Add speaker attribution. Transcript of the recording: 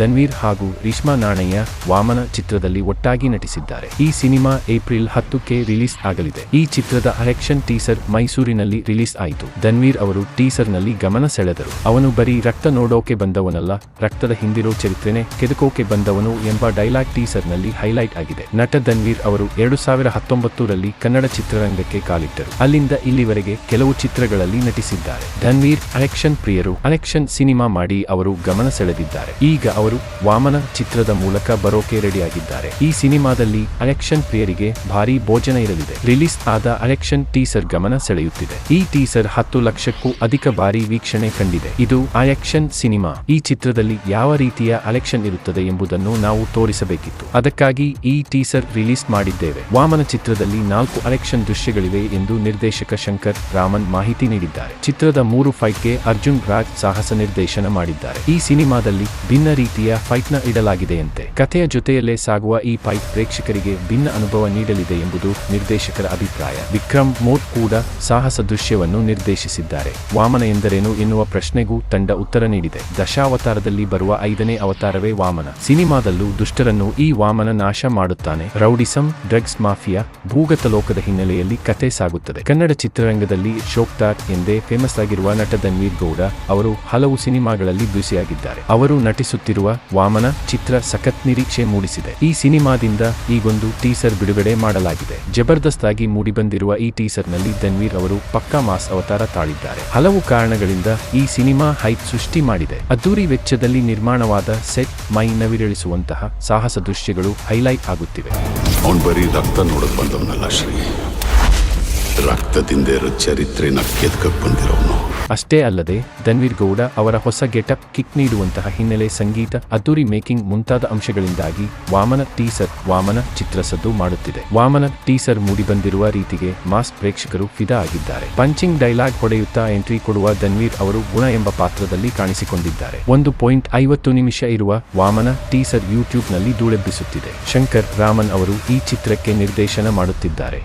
Speaker 1: ಧನ್ವೀರ್ ಹಾಗೂ ರೀಷ್ಮಾ ನಾಣಯ್ಯ ವಾಮನ ಚಿತ್ರದಲ್ಲಿ ಒಟ್ಟಾಗಿ ನಟಿಸಿದ್ದಾರೆ. ಈ ಸಿನಿಮಾ ಏಪ್ರಿಲ್ ಹತ್ತಕ್ಕೆ ರಿಲೀಸ್ ಆಗಲಿದೆ. ಈ ಚಿತ್ರದ ಅಲೆಕ್ಷನ್ ಟೀಸರ್ ಮೈಸೂರಿನಲ್ಲಿ ರಿಲೀಸ್ ಆಯಿತು. ಧನ್ವೀರ್ ಅವರು ಟೀಸರ್ನಲ್ಲಿ ಗಮನ ಸೆಳೆದರು. ಅವನು ಬರೀ ರಕ್ತ ನೋಡೋಕೆ ಬಂದವನಲ್ಲ, ರಕ್ತದ ಹಿಂದಿರೋ ಚರಿತ್ರೆನೆ ಕೆದಕೋಕೆ ಬಂದವನು ಎಂಬ ಡೈಲಾಗ್ ಟೀಸರ್ನಲ್ಲಿ ಹೈಲೈಟ್ ಆಗಿದೆ. ನಟ ಧನ್ವೀರ್ ಅವರು ಎರಡು ಸಾವಿರ ಹತ್ತೊಂಬತ್ತರಲ್ಲಿ ಕನ್ನಡ ಚಿತ್ರರಂಗಕ್ಕೆ ಕಾಲಿಟ್ಟರು. ಅಲ್ಲಿಂದ ಇಲ್ಲಿವರೆಗೆ ಕೆಲವು ಚಿತ್ರಗಳಲ್ಲಿ ನಟಿಸಿದ್ದಾರೆ. ಧನ್ವೀರ್ ಅಲೆಕ್ಷನ್ ಪ್ರಿಯರು ಅಲೆಕ್ಷನ್ ಸಿನಿಮಾ ಮಾಡಿ ಅವರು ಗಮನ ಸೆಳೆದಿದ್ದಾರೆ. ಈಗ ಅವರು ವಾಮನ ಚಿತ್ರದ ಮೂಲಕ ಬರೋಕೆ ರೆಡಿಯಾಗಿದ್ದಾರೆ. ಈ ಸಿನಿಮಾದಲ್ಲಿ ಅಲೆಕ್ಷನ್ ಪ್ರಿಯರಿಗೆ ಭಾರಿ ಭೋಜನ ಇರಲಿದೆ. ರಿಲೀಸ್ ಆದ ಅಲೆಕ್ಷನ್ ಟೀಸರ್ ಗಮನ ಸೆಳೆಯುತ್ತಿದೆ. ಈ ಟೀಸರ್ ಹತ್ತು ಲಕ್ಷಕ್ಕೂ ಅಧಿಕ ಬಾರಿ ವೀಕ್ಷಣೆ ಕಂಡಿದೆ. ಇದು ಅಲೆಕ್ಷನ್ ಸಿನಿಮಾ. ಈ ಚಿತ್ರದಲ್ಲಿ ಯಾವ ರೀತಿಯ ಅಲೆಕ್ಷನ್ ಇರುತ್ತದೆ ಎಂಬುದನ್ನು ನಾವು ತೋರಿಸಬೇಕಿತ್ತು. ಅದಕ್ಕಾಗಿ ಈ ಟೀಸರ್ ರಿಲೀಸ್ ಮಾಡಿದ್ದೇವೆ. ವಾಮನ ಚಿತ್ರದಲ್ಲಿ ನಾಲ್ಕು ಅಲೆಕ್ಷನ್ ದೃಶ್ಯಗಳಿವೆ ಎಂದು ನಿರ್ದೇಶಕ ಶಂಕರ್ ರಾಮನ್ ಮಾಹಿತಿ ನೀಡಿದ್ದಾರೆ. ಚಿತ್ರದ ಮೂರು ಫೈಟ್ಗೆ ಅರ್ಜುನ್ ರಾಜ್ ಸಾಹಸ ನಿರ್ದೇಶನ ಮಾಡಿದ್ದಾರೆ. ಈ ಸಿನಿಮಾದಲ್ಲಿ ಭಿನ್ನ ರೀತಿಯ ಫೈಟ್ನ ಇಡಲಾಗಿದೆಯಂತೆ. ಕಥೆಯ ಜೊತೆಯಲ್ಲೇ ಸಾಗುವ ಈ ಫೈಟ್ ಪ್ರೇಕ್ಷಕರಿಗೆ ಭಿನ್ನ ಅನುಭವ ನೀಡಲಿದೆ ಎಂಬುದು ನಿರ್ದೇಶಕರ ಅಭಿಪ್ರಾಯ. ವಿಕ್ರಮ್ ಮೋಟ್ ಕೂಡ ಸಾಹಸ ದೃಶ್ಯವನ್ನು ನಿರ್ದೇಶಿಸಿದ್ದಾರೆ. ವಾಮನ ಎಂದರೇನು ಎನ್ನುವ ಪ್ರಶ್ನೆಗೂ ತಂಡ ಉತ್ತರ ನೀಡಿದೆ. ದಶಾವತಾರದಲ್ಲಿ ಬರುವ ಐದನೇ ಅವತಾರವೇ ವಾಮನ. ಸಿನಿಮಾದಲ್ಲೂ ದುಷ್ಟರನ್ನು ಈ ವಾಮನ ನಾಶ ಮಾಡುತ್ತಾನೆ. ರೌಡಿಸಂ, ಡ್ರಗ್ಸ್ ಮಾಫಿಯಾ, ಭೂಗತ ಲೋಕದ ಹಿನ್ನೆಲೆಯಲ್ಲಿ ಕತೆ ಸಾಗುತ್ತದೆ. ಕನ್ನಡ ಚಿತ್ರರಂಗದಲ್ಲಿ ಶೋಕ್ತಾರ್ ಎಂದೇ ಫೇಮಸ್ ಆಗಿರುವ ನಟ ಧನ್ವೀರ್ ಗೌಡ ಅವರು ಹಲವು ಸಿನಿಮಾಗಳಲ್ಲಿ ಬ್ಯುಸಿಯಾಗಿದ್ದಾರೆ. ಅವರು ನಟಿಸುತ್ತಿರುವ ವಾಮನ ಚಿತ್ರ ಸಖತ್ ನಿರೀಕ್ಷೆ ಮೂಡಿಸಿದೆ. ಈ ಸಿನಿಮಾದಿಂದ ಈಗೊಂದು ಟೀಸರ್ ಬಿಡುಗಡೆ ಮಾಡಲಾಗಿದೆ. ಜಬರ್ದಸ್ತ್ ಆಗಿ ಮೂಡಿಬಂದಿರುವ ಈ ಟೀಸರ್ನಲ್ಲಿ ಧನ್ವೀರ್ ಅವರು ಪಕ್ಕಾ ಮಾಸ್ ಅವತಾರ ತಾಳಿದ್ದಾರೆ. ಹಲವು ಕಾರಣಗಳಿಂದ ಈ ಸಿನಿಮಾ ಹೈಪ್ ಸೃಷ್ಟಿ ಮಾಡಿದೆ. ಅದ್ದೂರಿ ವೆಚ್ಚದಲ್ಲಿ ನಿರ್ಮಾಣವಾದ ಸೆಟ್ ಮೈ ನವಿರಳಿಸುವಂತಹ ಸಾಹಸ ದೃಶ್ಯಗಳು ಹೈಲೈಟ್ ಆಗುತ್ತಿವೆ.
Speaker 2: ಅವನು ಬರೀ ರಕ್ತ ಬಂದವನಲ್ಲ ಶ್ರೀ. ಬಂದಿರೋನು
Speaker 1: ಅಷ್ಟೇ ಅಲ್ಲದೆ, ಧನ್ವೀರ್ ಗೌಡ ಅವರ ಹೊಸ ಗೆಟಪ್ ಕಿಕ್ ನೀಡುವಂತಹ ಹಿನ್ನೆಲೆ ಸಂಗೀತ, ಅದ್ದೂರಿ ಮೇಕಿಂಗ್ ಮುಂತಾದ ಅಂಶಗಳಿಂದಾಗಿ ವಾಮನ ಟೀಸರ್, ವಾಮನ ಚಿತ್ರಸದ್ದು ಮಾಡುತ್ತಿದೆ. ವಾಮನ ಟೀಸರ್ ಮೂಡಿಬಂದಿರುವ ರೀತಿಗೆ ಮಾಸ್ ಪ್ರೇಕ್ಷಕರು ಫಿದಾ ಆಗಿದ್ದಾರೆ. ಪಂಚಿಂಗ್ ಡೈಲಾಗ್ ಹೊಡೆಯುತ್ತಾ ಎಂಟ್ರಿ ಕೊಡುವ ಧನ್ವೀರ್ ಅವರು ಗುಣ ಎಂಬ ಪಾತ್ರದಲ್ಲಿ ಕಾಣಿಸಿಕೊಂಡಿದ್ದಾರೆ. ಒಂದು ಪಾಯಿಂಟ್ ಐವತ್ತು ನಿಮಿಷ ಇರುವ ವಾಮನ ಟೀಸರ್ ಯೂಟ್ಯೂಬ್ನಲ್ಲಿ ಧೂಳೆಬ್ಬಿಸುತ್ತಿದೆ. ಶಂಕರ್ ರಾಮನ್ ಅವರು ಈ ಚಿತ್ರಕ್ಕೆ ನಿರ್ದೇಶನ ಮಾಡುತ್ತಿದ್ದಾರೆ.